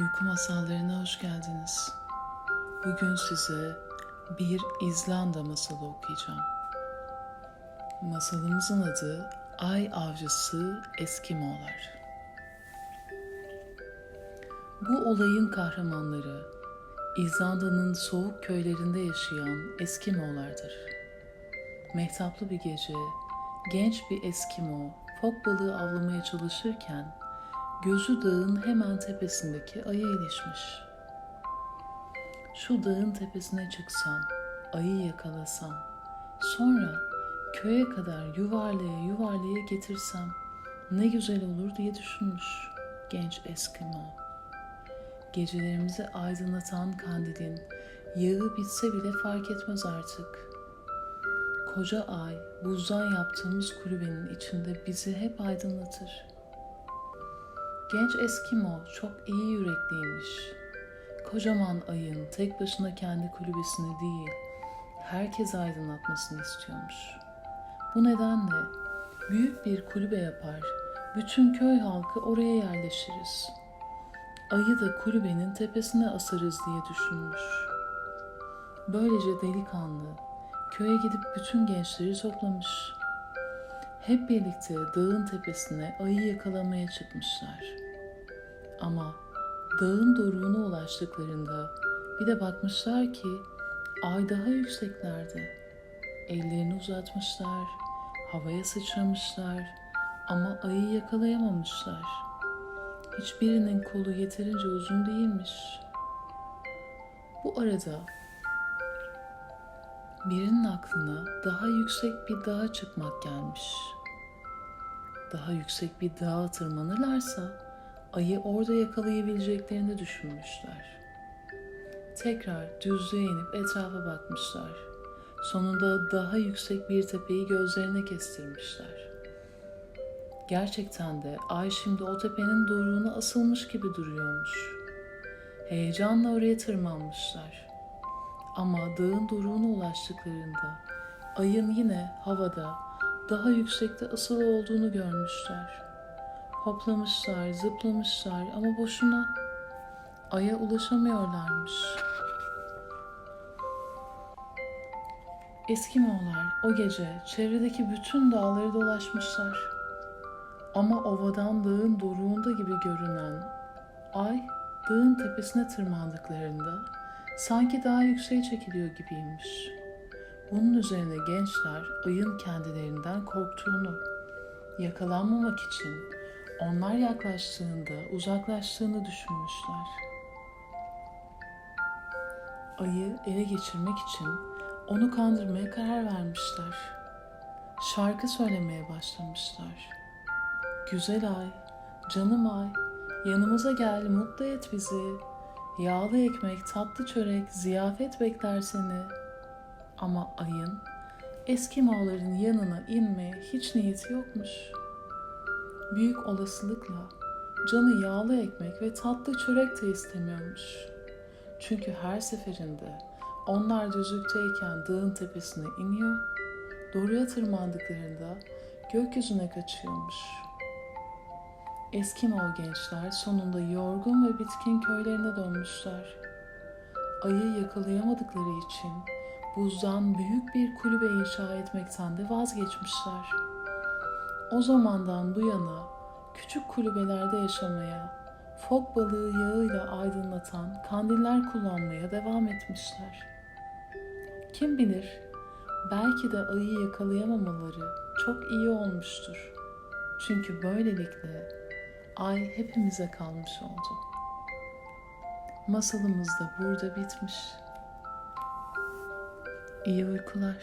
Uyku masallarına hoş geldiniz. Bugün size bir İzlanda masalı okuyacağım. Masalımızın adı Ay Avcısı Eskimolar. Bu olayın kahramanları İzlanda'nın soğuk köylerinde yaşayan Eskimolardır. Mehtaplı bir gece genç bir Eskimo fok balığı avlamaya çalışırken gözü dağın hemen tepesindeki aya ilişmiş. Şu dağın tepesine çıksam, ayı yakalasam, sonra köye kadar yuvarlaya yuvarlaya getirsem ne güzel olur diye düşünmüş genç Eskimo. Gecelerimizi aydınlatan kandilin yağı bitse bile fark etmez artık. Koca ay buzdan yaptığımız kulübenin içinde bizi hep aydınlatır. Genç Eskimo çok iyi yürekliymiş. Kocaman ayın tek başına kendi kulübesini değil, herkes aydınlatmasını istiyormuş. Bu nedenle büyük bir kulübe yapar, bütün köy halkı oraya yerleşiriz. Ayı da kulübenin tepesine asarız diye düşünmüş. Böylece delikanlı köye gidip bütün gençleri toplamış. Hep birlikte dağın tepesine ayı yakalamaya çıkmışlar. Ama dağın doruğuna ulaştıklarında bir de bakmışlar ki ay daha yükseklerde. Ellerini uzatmışlar, havaya sıçramışlar ama ayı yakalayamamışlar. Hiçbirinin kolu yeterince uzun değilmiş. Bu arada birinin aklına daha yüksek bir dağa çıkmak gelmiş. Daha yüksek bir dağa tırmanırlarsa ayı orada yakalayabileceklerini düşünmüşler. Tekrar düzlüğe inip etrafa bakmışlar. Sonunda daha yüksek bir tepeyi gözlerine kestirmişler. Gerçekten de ay şimdi o tepenin doruğuna asılmış gibi duruyormuş. Heyecanla oraya tırmanmışlar. Ama dağın doruğuna ulaştıklarında ayın yine havada daha yüksekte asılı olduğunu görmüşler. Hoplamışlar, zıplamışlar ama boşuna aya ulaşamıyorlarmış. Eskimoğlar o gece çevredeki bütün dağları dolaşmışlar. Ama ovadan dağın doruğunda gibi görünen ay dağın tepesine tırmandıklarında sanki daha yükseğe çekiliyor gibiymiş. Bunun üzerine gençler ayın kendilerinden korktuğunu, yakalanmamak için onlar yaklaştığında uzaklaştığını düşünmüşler. Ayı ele geçirmek için onu kandırmaya karar vermişler. Şarkı söylemeye başlamışlar. Güzel ay, canım ay, yanımıza gel, mutlu et bizi. Yağlı ekmek, tatlı çörek, ziyafet bekler seni. Ama ayın Eskimoğların yanına inmeye hiç niyeti yokmuş. Büyük olasılıkla canı yağlı ekmek ve tatlı çörek de istemiyormuş. Çünkü her seferinde onlar düzlükteyken dağın tepesine iniyor, doğruya tırmandıklarında gökyüzüne kaçıyormuş. Eskimo gençler sonunda yorgun ve bitkin köylerine dönmüşler. Ayı yakalayamadıkları için buzdan büyük bir kulübe inşa etmekten de vazgeçmişler. O zamandan bu yana küçük kulübelerde yaşamaya, fok balığı yağıyla aydınlatan kandiller kullanmaya devam etmişler. Kim bilir, belki de ayı yakalayamamaları çok iyi olmuştur. Çünkü böylelikle ay hepimize kalmış oldu. Masalımız da burada bitmiş. İyi uykular.